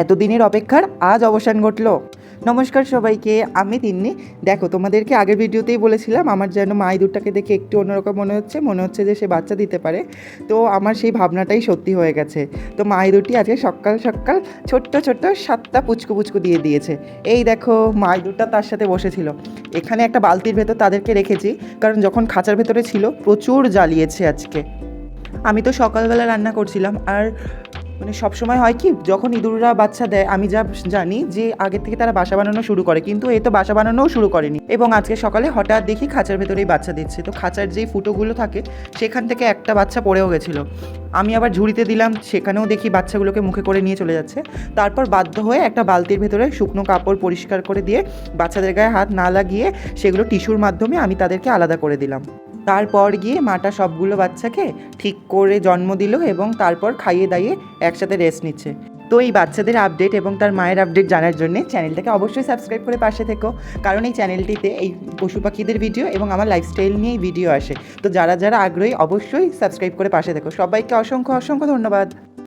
এতদিনের অপেক্ষার আজ অবসান ঘটলো। নমস্কার সবাইকে, আমি তিন্নি। দেখো, তোমাদেরকে আগের ভিডিওতেই বলেছিলাম, আমার যেন মাই দুধটাকে দেখে একটু অন্যরকম মনে হচ্ছে মনে হচ্ছে যে সে বাচ্চা দিতে পারে। তো আমার সেই ভাবনাটাই সত্যি হয়ে গেছে। তো মাই দুটি আজকে সকাল সকাল ছোট্ট ছোট্ট সাতটা পুচকু পুচকু দিয়ে দিয়েছে। এই দেখো মাই দুধটা তার সাথে বসেছিল। এখানে একটা বালতির ভেতর তাদেরকে রেখেছি, কারণ যখন খাঁচার ভেতরে ছিল, প্রচুর জ্বালিয়েছে আজকে। আমি তো সকালবেলা রান্না করছিলাম, আর মানে সবসময় হয় কি, যখন ইঁদুররা বাচ্চা দেয়, আমি যা জানি যে আগের থেকে তারা বাসা বানানো শুরু করে, কিন্তু এ তো বাসা বানানোও শুরু করেনি। এবং আজকে সকালে হঠাৎ দেখি খাঁচার ভেতরেই বাচ্চা দিচ্ছে। তো খাঁচার যেই ফুটোগুলো থাকে, সেখান থেকে একটা বাচ্চা পড়েও গেছিল। আমি আবার ঝুড়িতে দিলাম, সেখানেও দেখি বাচ্চাগুলোকে মুখে করে নিয়ে চলে যাচ্ছে। তারপর বাধ্য হয়ে একটা বালতির ভেতরে শুকনো কাপড় পরিষ্কার করে দিয়ে বাচ্চাদের গায়ে হাত না লাগিয়ে সেগুলো টিস্যুর মাধ্যমে আমি তাদেরকে আলাদা করে দিলাম। তারপর গিয়ে মাটা সবগুলো বাচ্চাকে ঠিক করে জন্ম দিল এবং তারপর খাইয়ে দাইয়ে একসাথে রেস্ট নিচ্ছে। তো এই বাচ্চাদের আপডেট এবং তার মায়ের আপডেট জানার জন্য চ্যানেলটাকে অবশ্যই সাবস্ক্রাইব করে পাশে থেকো। কারণ এই চ্যানেলটিতে এই পশু পাখিদের ভিডিও এবং আমার লাইফস্টাইল নিয়েই ভিডিও আসে। তো যারা যারা আগ্রহী অবশ্যই সাবস্ক্রাইব করে পাশে থেকো। সবাইকে অসংখ্য অসংখ্য ধন্যবাদ।